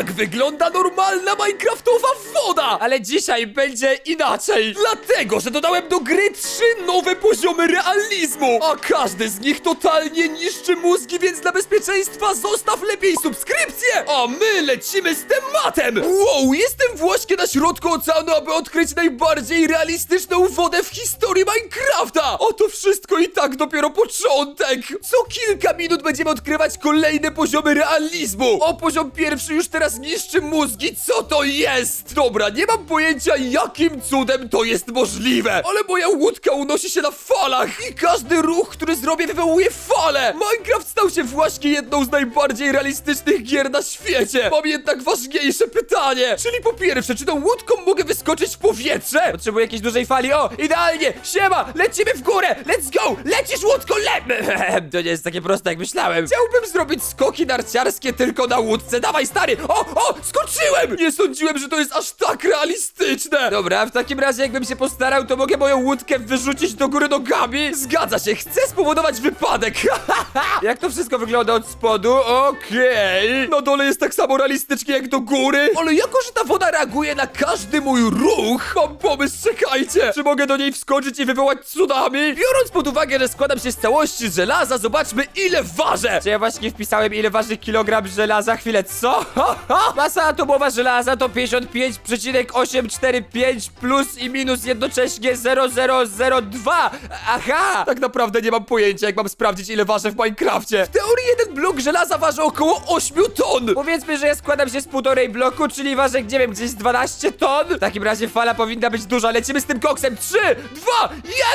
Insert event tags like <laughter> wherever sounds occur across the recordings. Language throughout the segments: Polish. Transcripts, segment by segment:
tak wygląda normalna Minecraftowa woda! Ale dzisiaj będzie inaczej. Dlatego, że dodałem do gry trzy nowe poziomy realizmu. A każdy z nich totalnie niszczy mózgi, więc dla bezpieczeństwa zostaw lepiej subskrypcję. A my lecimy z tematem. Wow, jestem właśnie na środku oceanu, aby odkryć najbardziej realistyczną wodę w historii Minecrafta. O to wszystko i tak dopiero początek. Co kilka minut będziemy odkrywać kolejne poziomy realizmu. O poziom pierwszy już teraz niszczy mózgi. Co to jest? Dobra, nie mam pojęcia jakim cudem to jest możliwe. Ale moja łódka unosi się na falach i każdy ruch, który zrobię wywołuje falę. Minecraft stał się właśnie jedną z najbardziej realistycznych gier na świecie. Mam jednak ważniejsze pytanie. Czyli po pierwsze, czy tą łódką mogę wyskoczyć w powietrze? Potrzebuję jakiejś dużej fali. O, idealnie. Siema, lecimy w górę. Let's go. Lecisz łódką, le... <laughs> To nie jest takie proste jak myślałem. Chciałbym zrobić skoki narciarskie tylko na łódce. Dawaj, stary. O, o, skoczyłem. Nie sądziłem, że to jest aż tak realistyczne. Dobra, w takim razie jakbym się postarał, to mogę moją łódkę wyrzucić do góry nogami. Zgadza się, chcę spowodować wypadek. <laughs> jak to wszystko wygląda od spodu? Okej. Na dole jest tak samo realistycznie jak do góry. Ale jako, że ta woda reaguje na każdy mój ruch, mam pomysł, czekajcie. Czy mogę do niej wskoczyć i wywołać tsunami? Biorąc pod uwagę, że składam się z całości żelaza, zobaczmy ile ważę. Czy ja właśnie wpisałem ile waży kilogram żelaza? Chwilę, co? <laughs> Masa atomowa żelaza to 55,845 plus i minus jednocześnie 0002. Aha! Tak naprawdę nie mam pojęcia, jak mam sprawdzić ile ważę w Minecrafcie. W teorii jeden blok żelaza waży około 8 ton. Powiedzmy, że ja składam się z półtorej bloku, czyli ważę, nie wiem, gdzieś 12 ton. W takim razie fala powinna być duża. Lecimy z tym koksem. 3, 2,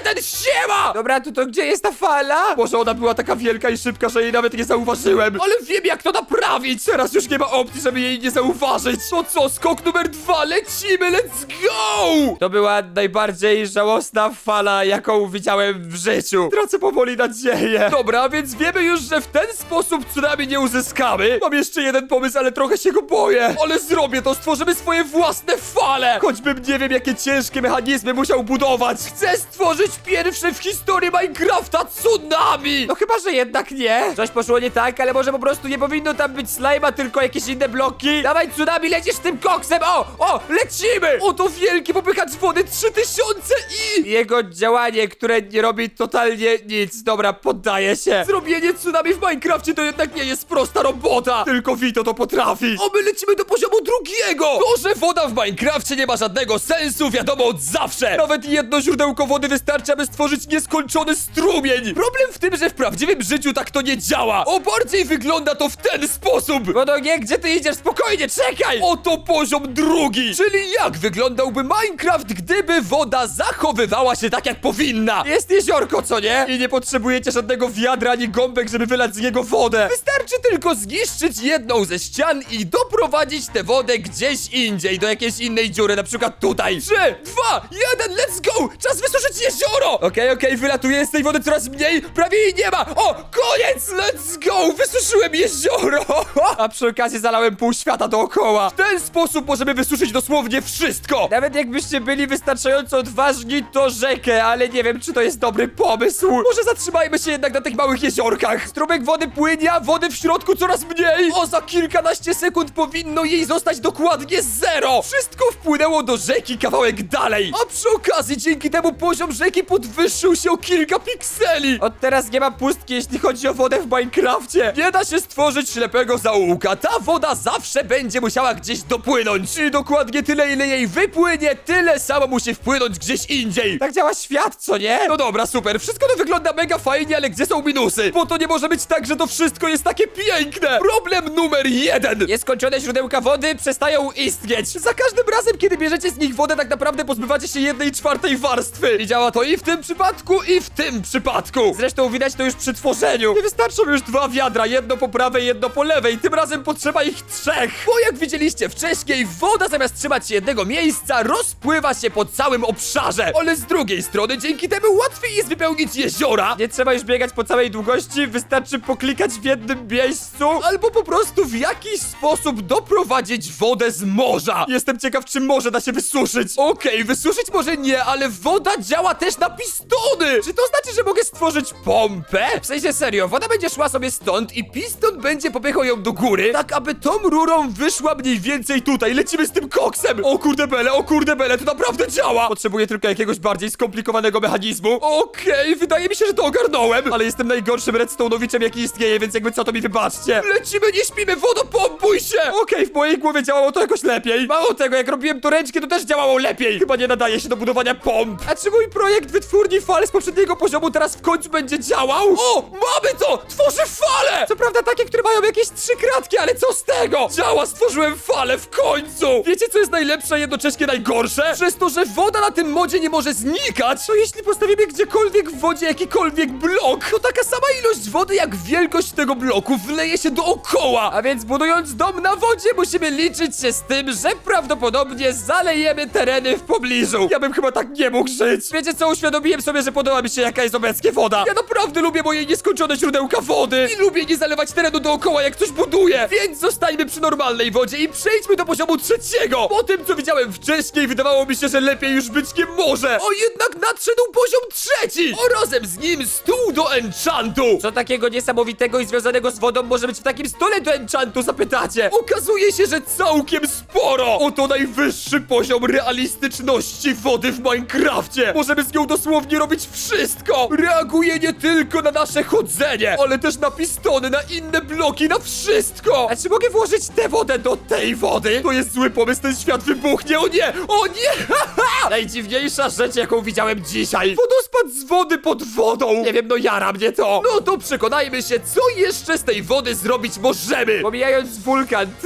1, siema! Dobra, to, to gdzie jest ta fala? Może ona była taka wielka i szybka, że jej nawet nie zauważyłem. Ale wiem, jak to naprawić. Teraz już nie ma opcji, żeby jej nie zauważyć. To co, skok numer dwa, lecimy, let's go! To była najbardziej żałosna fala, jaką widziałem w życiu. Tracę powoli nadzieję. Dobra, więc wiemy już, że w ten sposób tsunami nie uzyskamy. Mam jeszcze jeden pomysł, ale trochę się go boję. Ale zrobię to, stworzymy swoje własne fale. Choćbym nie wiem, jakie ciężkie mechanizmy musiał budować. Chcę stworzyć pierwszy w historii Minecrafta tsunami. No chyba, że jednak nie. Coś poszło nie tak, ale może po prostu nie powinno tam być slajma, tylko jakieś inne bloki. Dawaj tsunami, lecisz tym koksem. O, o, lecimy. Oto wielki popychacz wody 3000 i... Jego działanie, które nie robi totalnie nic. Dobra, poddaję się. Zrobienie tsunami w Minecrafcie to jednak nie jest prosta robota. Tylko Vito to potrafi. O, my lecimy do poziomu drugiego. To, że woda w Minecrafcie nie ma żadnego sensu, wiadomo od zawsze. Nawet jedno źródełko wody wystarczy, aby stworzyć nieskończony strumień. Problem w tym, że w prawdziwym życiu tak to nie działa. O, bardziej wygląda to w ten sposób. No to nie, gdzie ty idziesz? jest Spokojnie, czekaj. Oto poziom drugi. Czyli jak wyglądałby Minecraft, gdyby woda zachowywała się tak, jak powinna. Jest jeziorko, co nie? I nie potrzebujecie żadnego wiadra ani gąbek, żeby wylać z niego wodę. Wystarczy tylko zniszczyć jedną ze ścian i doprowadzić tę wodę gdzieś indziej, do jakiejś innej dziury, na przykład tutaj. Trzy, dwa, jeden, let's go! Czas wysuszyć jezioro! Okej, okej, wylatuje z tej wody coraz mniej, prawie jej nie ma! O, koniec, let's go! Wysuszyłem jezioro! <laughs> A przy okazji zalałem pół świata dookoła. W ten sposób możemy wysuszyć dosłownie wszystko! Nawet jakbyście byli wystarczająco odważni, to rzekę, ale nie wiem, czy to jest dobry pomysł. Może zatrzymajmy się jednak na tych małych jeziorkach. Strumyk wody płynie, a wody w środku coraz mniej. O, za kilkanaście sekund powinno jej zostać dokładnie zero. Wszystko wpłynęło do rzeki kawałek dalej. A przy okazji, dzięki temu poziom rzeki podwyższył się o kilka pikseli. Od teraz nie ma pustki, jeśli chodzi o wodę w Minecrafcie. Nie da się stworzyć ślepego zaułka. Ta woda zawsze będzie musiała gdzieś dopłynąć. I dokładnie tyle, ile jej wypłynie, tyle samo musi wpłynąć gdzieś indziej. Tak działa świat, co nie? No dobra, super. Wszystko to wygląda mega fajnie, ale gdzie są minusy? Bo to nie może być tak, że to wszystko jest takie piękne. Problem numer jeden. Nieskończone źródełka wody przestają istnieć. Za każdym razem, kiedy bierzecie z nich wodę, tak naprawdę pozbywacie się jednej czwartej warstwy. I działa to i w tym przypadku, i w tym przypadku. Zresztą widać to już przy tworzeniu. Nie wystarczą już dwa wiadra, jedno po prawej, jedno po lewej. Tym razem potrzeba ich trzech. Bo jak widzieliście wcześniej, woda zamiast trzymać się jednego miejsca, rozpływa się po całym obszarze. Ale z drugiej strony, dzięki temu łatwiej jest wypełnić jeziora. Nie trzeba już biegać po całej długości, wystarczy poklikać w jednym miejscu, albo po prostu w jakiś sposób doprowadzić wodę z morza. Jestem ciekaw, czy morze da się wysuszyć. Okej, wysuszyć może nie, ale woda działa też na pistony. Czy to znaczy, że mogę stworzyć pompę? W sensie serio, woda będzie szła sobie stąd i piston będzie popychał ją do góry, tak aby tą rurą wyszła mniej więcej tutaj. Lecimy z tym koksem. O kurde bele, o kurde bele, to naprawdę działa. Potrzebuję tylko jakiegoś bardziej skomplikowanego mechanizmu. Okej, wydaje mi się, że to ogarnąłem. Ale jestem najgorszym redstone'owiczem, jaki istnieje, więc jakby co to mi wybaczcie. Lecimy, nie śpimy, wodopompuj się. Okej, w mojej głowie działało to jakoś lepiej. Mało tego, jak robiłem to ręcznie, to też działało lepiej. Chyba nie nadaje się do budowania pomp. A czy mój projekt wytwórni fal z poprzedniego poziomu teraz w końcu będzie działał? O, mamy to! Tworzy fale! Co prawda takie, które mają jakieś trzy kratki, ale co z tego? Działa, stworzyłem falę w końcu! Wiecie, co jest najlepsze, a jednocześnie najgorsze? Przez to, że woda na tym modzie nie może znikać, to jeśli postawimy gdziekolwiek w wodzie jakikolwiek blok, to taka sama ilość wody jak wielkość tego bloku wleje się dookoła. A więc budując dom na wodzie, musimy liczyć się z tym, że prawdopodobnie zalejemy tereny w pobliżu. Ja bym chyba tak nie mógł żyć. Wiecie co, uświadomiłem sobie, że podoba mi się jaka jest obecnie woda. Ja naprawdę lubię moje nieskończone źródełka wody i lubię nie zalewać terenu dookoła jak coś buduję. Więc zostańmy przy normalnej wodzie i przejdźmy do poziomu trzeciego. Po tym, co widziałem wcześniej, wydawało mi się, że lepiej już być nie może. O, jednak nadszedł poziom trzeci! O, razem z nim stół do enchantu! Co takiego niesamowitego i związanego z wodą może być w takim stole do enchantu, zapytacie? Okazuje się, że całkiem sporo! Oto najwyższy poziom realistyczności wody w Minecrafcie! Możemy z nią dosłownie robić wszystko! Reaguje nie tylko na nasze chodzenie, ale też na pistony, na inne bloki, na wszystko! A czy mogę włożyć wodę do tej wody? To jest zły pomysł, ten świat wybuchnie! O nie! O nie! <laughs> Najdziwniejsza rzecz, jaką widziałem dzisiaj! Wodospad z wody pod wodą! Nie wiem, no jara mnie to! No to przekonajmy się, co jeszcze z tej wody zrobić możemy! Pomijając wulkan, <laughs>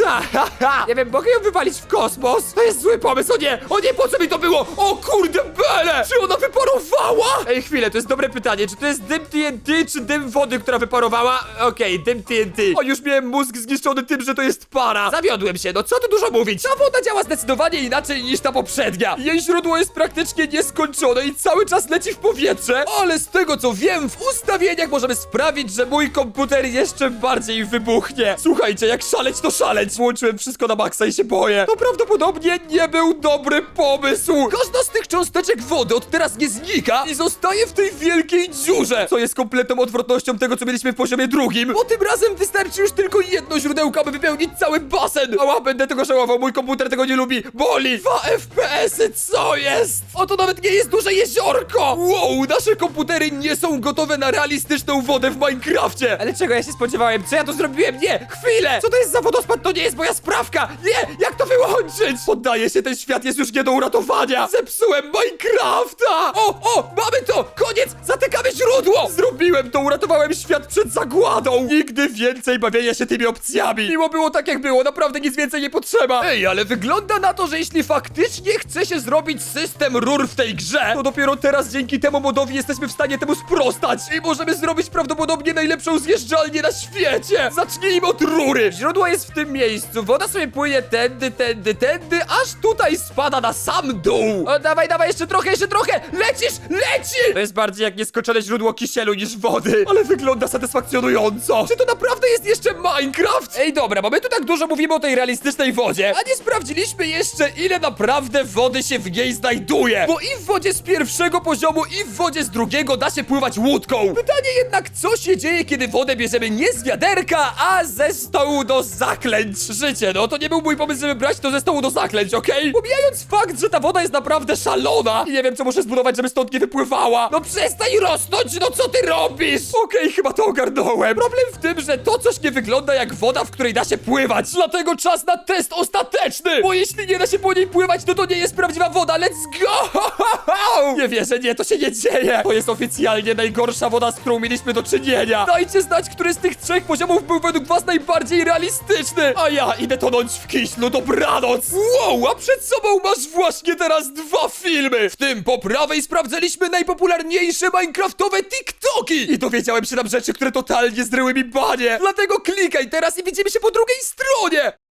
ta. Nie wiem, mogę ją wywalić w kosmos? To jest zły pomysł, o nie! O nie, po co mi to było? O kurde bele! Czy ona wyparowała? Ej, chwilę, to jest dobre pytanie, czy to jest dym TNT, czy dym wody, która wyparowała? Okej, dym TNT. O, już miałem mózg zniszczony tym, że to jest para. Zawiodłem się, no co tu dużo mówić? Ta woda działa zdecydowanie inaczej niż ta poprzednia. Jej źródło jest praktycznie nieskończone i cały czas leci w powietrze, ale z tego co wiem, w ustawieniach możemy sprawić, że mój komputer jeszcze bardziej wybuchnie. Słuchajcie, jak szaleć to szaleć. Włączyłem wszystko na maksa i się boję. To prawdopodobnie nie był dobry pomysł. Każda z tych cząsteczek wody od teraz nie znika i zostaje w tej wielkiej dziurze, co jest kompletną odwrotnością tego, co mieliśmy w poziomie drugim. Bo tym razem wystarczy już tylko jedno źródełko, aby wypełnić cały basen. Ała, będę tego żałował, mój komputer tego nie lubi. Boli! 2 FPS-y, co jest? Oto nawet nie jest duże jeziorko! Wow, nasze komputery nie są gotowe na realistyczną wodę w Minecrafcie! Ale czego ja się spodziewałem? Co ja tu zrobiłem? Nie! Chwilę! Co to jest za wodospad? To nie jest moja sprawka! Nie! Jak to wyłączyć? Poddaję się, ten świat jest już nie do uratowania! Zepsułem Minecrafta! O, o! Mamy to! Koniec! Zatykamy źródło! Zrobiłem to! Uratowałem świat przed zagładą! Nigdy więcej bawienia się tymi opcjami! Miło było tak jak było, naprawdę nic więcej nie potrzeba! Ej, ale wygląda na to, że jeśli faktycznie chce się zrobić system rur w tej grze, to dopiero teraz dzięki temu modowi jesteśmy w stanie temu sprostać i możemy zrobić prawdopodobnie najlepszą zjeżdżalnię na świecie! Zacznijmy od rury! Źródło jest w tym miejscu, woda sobie płynie tędy, tędy, tędy, aż tutaj spada na sam dół! O, dawaj, dawaj, jeszcze trochę, jeszcze trochę! Lecisz, leci! To jest bardziej jak nieskończone źródło kisielu niż wody, ale wygląda satysfakcjonująco! Czy to naprawdę jest jeszcze Minecraft? Ej, dobra, bo my tu tak dużo mówimy o tej realistycznej wodzie, a nie sprawdziliśmy jeszcze, ile naprawdę wody się w niej znajduje! Bo i w wodzie z pierwszego poziomu, i w wodzie z drugiego da się pływać łódką! Pytanie jednak, co się dzieje, kiedy wodę bierzemy nie z wiaderka, a ze stołu do zaklęć? Życie, no to nie był mój pomysł, żeby brać to ze stołu do zaklęć, okej? Pomijając fakt, że ta woda jest naprawdę szalona i nie wiem, co muszę zbudować, żeby stąd nie wypływała. No przestań rosnąć, no co ty robisz? Okej, chyba to ogarnąłem. Problem w tym, że to coś nie wygląda jak woda, w której da się pływać. Dlatego czas na test ostateczny! Bo jeśli nie da się po niej pływać, to to nie jest prawdziwa woda. Let's go! <laughs> Nie wierzę, nie, to się nie dzieje. To jest oficjalnie najgorsza woda, z którą mieliśmy do czynienia. Dajcie znać, który z tych trzech poziomów był według was najbardziej realistyczny. A ja idę tonąć w kiślu, dobranoc. Wow, a przed sobą masz właśnie teraz dwa filmy. W tym po prawej sprawdzaliśmy najpopularniejsze minecraftowe TikToki. I dowiedziałem się tam rzeczy, które totalnie zryły mi banie. Dlatego klikaj teraz i widzimy się po drugiej stronie. O!